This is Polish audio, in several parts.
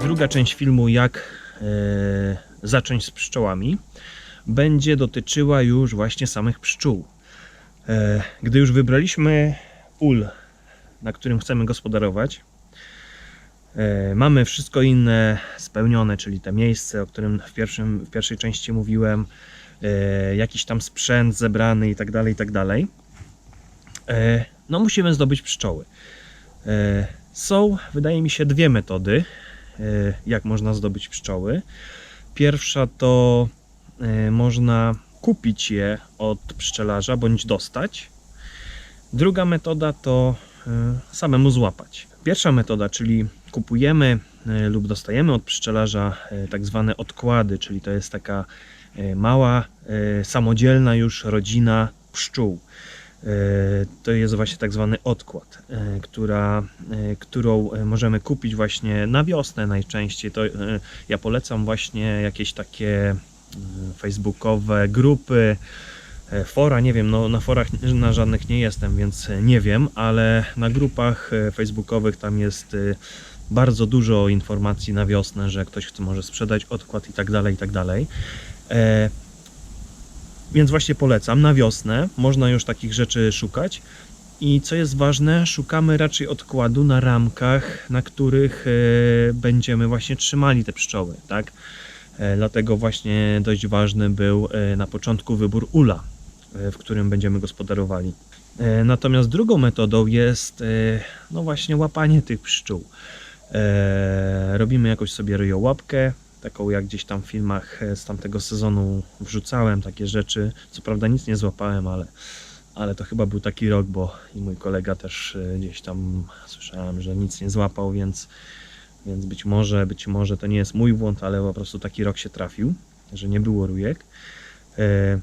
Druga część filmu, jak e, zacząć z pszczołami, będzie dotyczyła już właśnie samych pszczół. E, gdy już wybraliśmy ul, na którym chcemy gospodarować, e, mamy wszystko inne spełnione, czyli te miejsce, o którym w, pierwszym, w pierwszej części mówiłem, jakiś tam sprzęt zebrany i tak dalej, i tak dalej. E, no musimy zdobyć pszczoły. E, Są, wydaje mi się, dwie metody, e, jak można zdobyć pszczoły. Pierwsza to e, można kupić je od pszczelarza bądź dostać. Druga metoda to e, samemu złapać. Pierwsza metoda, czyli kupujemy e, lub dostajemy od pszczelarza e, tak zwane odkłady, czyli to jest taka e, mała, e, samodzielna już rodzina pszczół. E, To jest właśnie tak zwany odkład, e, która, e, którą e, możemy kupić właśnie na wiosnę najczęściej. To e, ja polecam właśnie jakieś takie mm, facebookowe grupy, e, fora, nie wiem, no na forach na żadnych nie jestem, więc e, nie wiem, ale na grupach e, facebookowych tam jest e, bardzo dużo informacji na wiosnę, że ktoś chce może sprzedać odkład i tak dalej, i tak dalej. E, Więc właśnie polecam, na wiosnę można już takich rzeczy szukać. I co jest ważne, szukamy raczej odkładu na ramkach, na których e, będziemy właśnie trzymali te pszczoły, tak? E, Dlatego właśnie dość ważny był na początku wybór ula, w którym będziemy gospodarowali. Natomiast drugą metodą jest no właśnie łapanie tych pszczół. Robimy jakoś sobie ryjołapkę, taką jak gdzieś tam w filmach e, z tamtego sezonu wrzucałem takie rzeczy. Co prawda nic nie złapałem, ale, ale to chyba był taki rok, bo i mój kolega też e, gdzieś tam słyszałem, że nic nie złapał, więc, więc być może, być może to nie jest mój błąd, ale po prostu taki rok się trafił, że nie było rujek. E,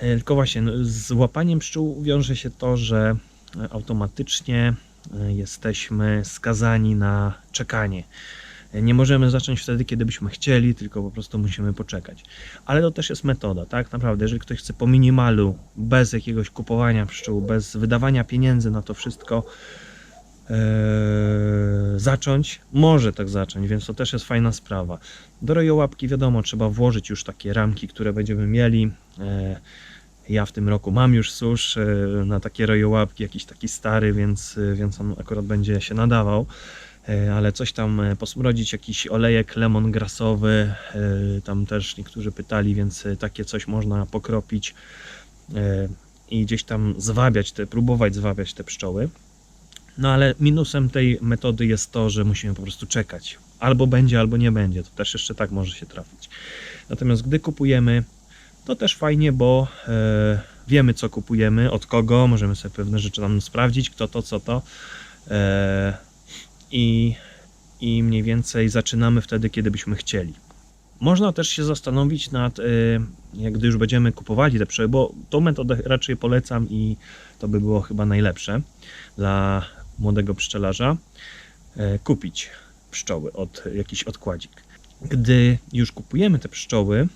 Tylko właśnie no, z łapaniem pszczół wiąże się to, że automatycznie jesteśmy skazani na czekanie. Nie możemy zacząć wtedy, kiedy byśmy chcieli, tylko po prostu musimy poczekać. Ale to też jest metoda, tak? Naprawdę, jeżeli ktoś chce po minimalu, bez jakiegoś kupowania pszczół, bez wydawania pieniędzy na to wszystko, e, zacząć, może tak zacząć, więc to też jest fajna sprawa. Do rojołapki wiadomo, trzeba włożyć już takie ramki, które będziemy mieli. E, ja w tym roku mam już susz e, na takie rojołapki, jakiś taki stary, więc, więc on akurat będzie się nadawał. E, Ale coś tam e, posmrodzić, jakiś olejek lemongrasowy, e, tam też niektórzy pytali, więc takie coś można pokropić i gdzieś tam zwabiać te, próbować zwabiać te pszczoły. No ale minusem tej metody jest to, że musimy po prostu czekać. Albo będzie, albo nie będzie. To też jeszcze tak może się trafić. Natomiast gdy kupujemy, to też fajnie, bo wiemy co kupujemy, od kogo, możemy sobie pewne rzeczy tam sprawdzić, kto to, co to. I, I mniej więcej zaczynamy wtedy, kiedy byśmy chcieli. Można też się zastanowić nad, y, gdy już będziemy kupowali te pszczoły, bo tą metodę raczej polecam i to by było chyba najlepsze dla młodego pszczelarza, e, kupić pszczoły od jakiś odkładzik. Gdy już kupujemy te pszczoły,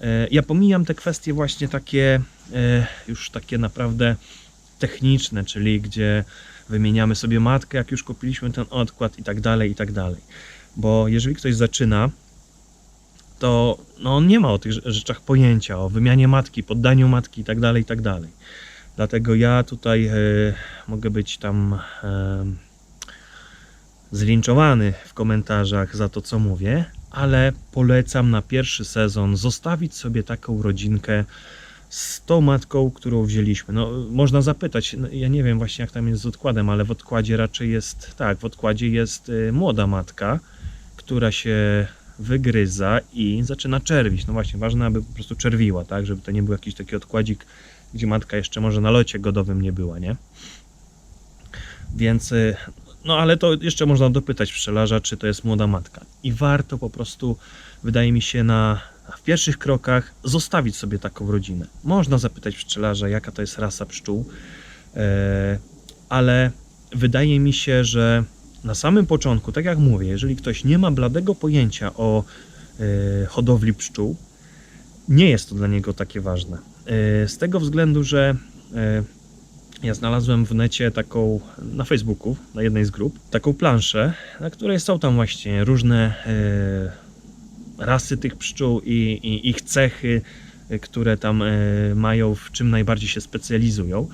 e, ja pomijam te kwestie właśnie takie, e, już takie naprawdę techniczne, czyli gdzie wymieniamy sobie matkę, jak już kupiliśmy ten odkład i tak dalej, i tak dalej. Bo jeżeli ktoś zaczyna, to no, on nie ma o tych rze- rzeczach pojęcia, o wymianie matki, poddaniu matki i tak dalej, i tak dalej. Dlatego ja tutaj e, mogę być tam e, zlinczowany w komentarzach za to, co mówię, ale polecam na pierwszy sezon zostawić sobie taką rodzinkę z tą matką, którą wzięliśmy. No, można zapytać, no, ja nie wiem właśnie jak tam jest z odkładem, ale w odkładzie raczej jest, tak, w odkładzie jest y, młoda matka, która się wygryza i zaczyna czerwić. No właśnie, ważne, aby po prostu czerwiła, tak, żeby to nie był jakiś taki odkładzik, gdzie matka jeszcze może na locie godowym nie była, nie? Więc, y, no ale to jeszcze można dopytać pszczelarza, czy to jest młoda matka. I warto po prostu, wydaje mi się, na, w pierwszych krokach zostawić sobie taką rodzinę. Można zapytać pszczelarza, jaka to jest rasa pszczół, e, ale wydaje mi się, że na samym początku, tak jak mówię, jeżeli ktoś nie ma bladego pojęcia o e, hodowli pszczół, nie jest to dla niego takie ważne. E, Z tego względu, że ja znalazłem w necie taką, na Facebooku, na jednej z grup, taką planszę, na której są tam właśnie różne rasy tych pszczół i, i ich cechy, e, które tam e, mają, w czym najbardziej się specjalizują.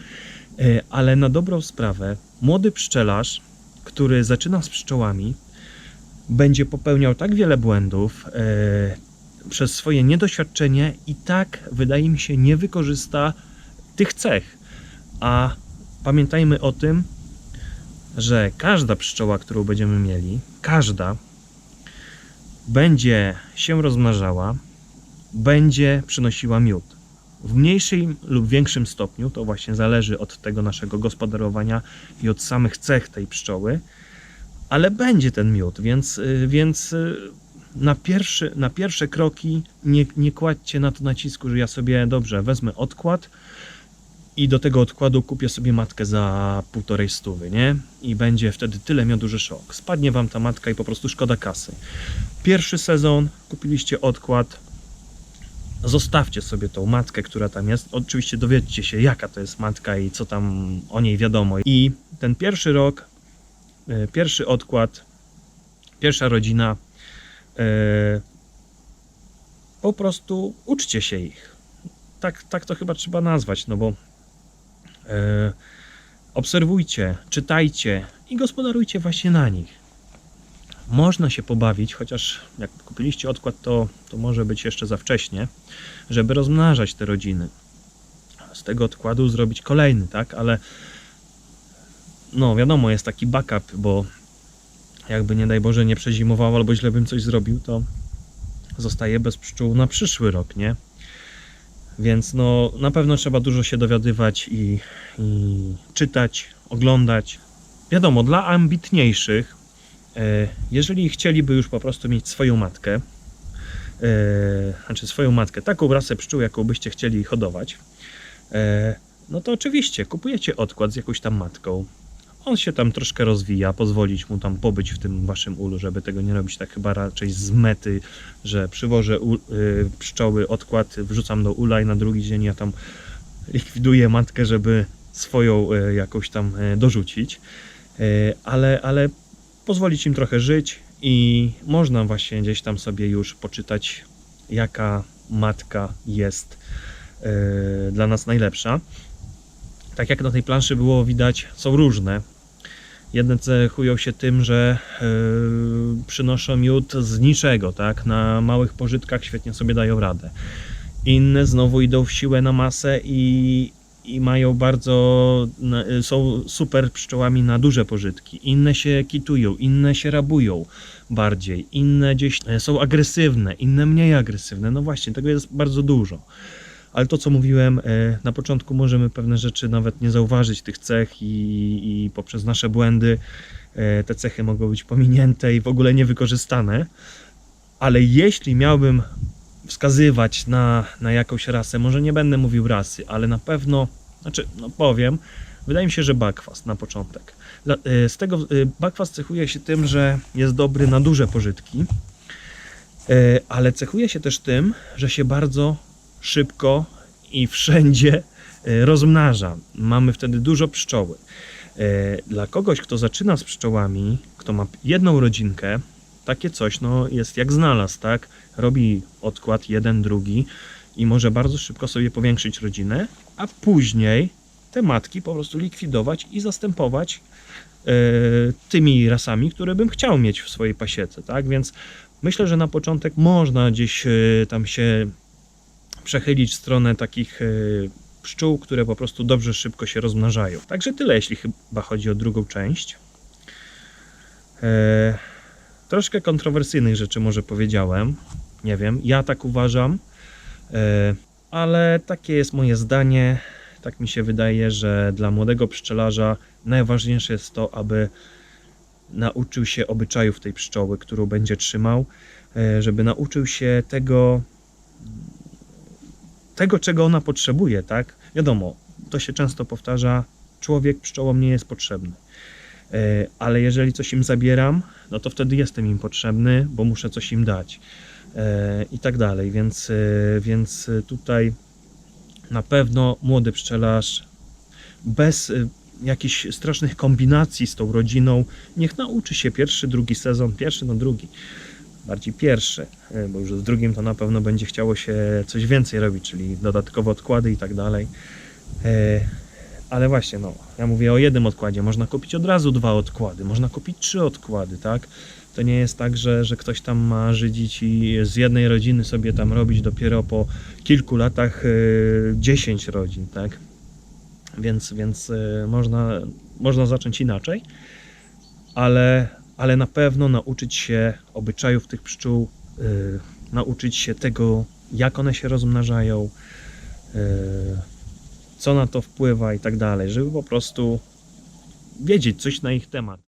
E, Ale na dobrą sprawę, młody pszczelarz, który zaczyna z pszczołami, będzie popełniał tak wiele błędów przez swoje niedoświadczenie i tak, wydaje mi się, nie wykorzysta tych cech. A pamiętajmy o tym, że każda pszczoła, którą będziemy mieli, każda będzie się rozmnażała, będzie przynosiła miód. W mniejszym lub większym stopniu, to właśnie zależy od tego naszego gospodarowania i od samych cech tej pszczoły, ale będzie ten miód, więc, y, więc y, na, pierwszy, na pierwsze kroki nie, nie kładźcie na to nacisku, że ja sobie dobrze wezmę odkład i do tego odkładu kupię sobie matkę za półtorej stówy, nie? I będzie wtedy tyle miodu, że szok. Spadnie wam ta matka i po prostu szkoda kasy. Pierwszy sezon kupiliście odkład, zostawcie sobie tą matkę, która tam jest. Oczywiście dowiedzcie się, jaka to jest matka i co tam o niej wiadomo. I ten pierwszy rok, e, pierwszy odkład, pierwsza rodzina, e, po prostu uczcie się ich. Tak, tak to chyba trzeba nazwać, no bo obserwujcie, czytajcie i gospodarujcie właśnie na nich. Można się pobawić, chociaż jak kupiliście odkład, to, to może być jeszcze za wcześnie, żeby rozmnażać te rodziny. Z tego odkładu zrobić kolejny, tak? Ale no wiadomo, jest taki backup, bo jakby nie daj Boże nie przezimował albo źle bym coś zrobił, to zostaje bez pszczół na przyszły rok, nie? Więc no na pewno trzeba dużo się dowiadywać i, i czytać, oglądać. Wiadomo, dla ambitniejszych, e, jeżeli chcieliby już po prostu mieć swoją matkę, e, znaczy swoją matkę, taką rasę pszczół, jaką byście chcieli hodować, e, no to oczywiście kupujecie odkład z jakąś tam matką. On się tam troszkę rozwija, pozwolić mu tam pobyć w tym waszym ulu, żeby tego nie robić tak chyba raczej z mety, że przywożę u, y, pszczoły, odkład, wrzucam do ula i na drugi dzień ja tam likwiduję matkę, żeby swoją y, jakąś tam y, dorzucić. Y, ale, ale pozwolić im trochę żyć i można właśnie gdzieś tam sobie już poczytać, jaka matka jest y, dla nas najlepsza. Tak jak na tej planszy było widać, są różne. Jedne cechują się tym, że y, przynoszą miód z niczego, tak? Na małych pożytkach świetnie sobie dają radę. Inne znowu idą w siłę na masę i, i mają bardzo, są super pszczołami na duże pożytki. Inne się kitują, inne się rabują bardziej, inne gdzieś e, są agresywne, inne mniej agresywne. No właśnie, tego jest bardzo dużo. Ale to, co mówiłem, e, na początku możemy pewne rzeczy nawet nie zauważyć tych cech i, i poprzez nasze błędy e, te cechy mogą być pominięte i w ogóle niewykorzystane. Ale jeśli miałbym wskazywać na, na jakąś rasę, może nie będę mówił rasy, ale na pewno, znaczy, no powiem, wydaje mi się, że bakwast na początek. E, Z tego bakwast cechuje się tym, że jest dobry na duże pożytki, ale cechuje się też tym, że się bardzo szybko i wszędzie e, rozmnaża. Mamy wtedy dużo pszczoły. E, Dla kogoś, kto zaczyna z pszczołami, kto ma jedną rodzinkę, takie coś no, jest jak znalazł, tak? Robi odkład jeden, drugi i może bardzo szybko sobie powiększyć rodzinę, a później te matki po prostu likwidować i zastępować e, tymi rasami, które bym chciał mieć w swojej pasiece, tak? Więc myślę, że na początek można gdzieś e, tam się przechylić w stronę takich e, pszczół, które po prostu dobrze szybko się rozmnażają. Także tyle, jeśli chyba chodzi o drugą część. E, troszkę kontrowersyjnych rzeczy może powiedziałem. Nie wiem, ja tak uważam, e, ale takie jest moje zdanie. Tak mi się wydaje, że dla młodego pszczelarza najważniejsze jest to, aby nauczył się obyczajów tej pszczoły, którą będzie trzymał, żeby nauczył się tego, tego, czego ona potrzebuje, tak? Wiadomo, to się często powtarza, człowiek pszczołom nie jest potrzebny. E, Ale jeżeli coś im zabieram, no to wtedy jestem im potrzebny, bo muszę coś im dać. e, i tak dalej. Więc, e, więc tutaj na pewno młody pszczelarz bez jakichś strasznych kombinacji z tą rodziną, niech nauczy się pierwszy, drugi sezon, pierwszy, no drugi, bardziej pierwszy, e, bo już z drugim to na pewno będzie chciało się coś więcej robić, czyli dodatkowe odkłady i tak dalej. E, Ale właśnie, no, ja mówię o jednym odkładzie. Można kupić od razu dwa odkłady, można kupić trzy odkłady, tak? To nie jest tak, że, że ktoś tam ma żydzić i z jednej rodziny sobie tam robić dopiero po kilku latach e, 10 rodzin, tak? Więc, więc można, można zacząć inaczej, ale, ale na pewno nauczyć się obyczajów tych pszczół, e, nauczyć się tego, jak one się rozmnażają, e, co na to wpływa i tak dalej, żeby po prostu wiedzieć coś na ich temat.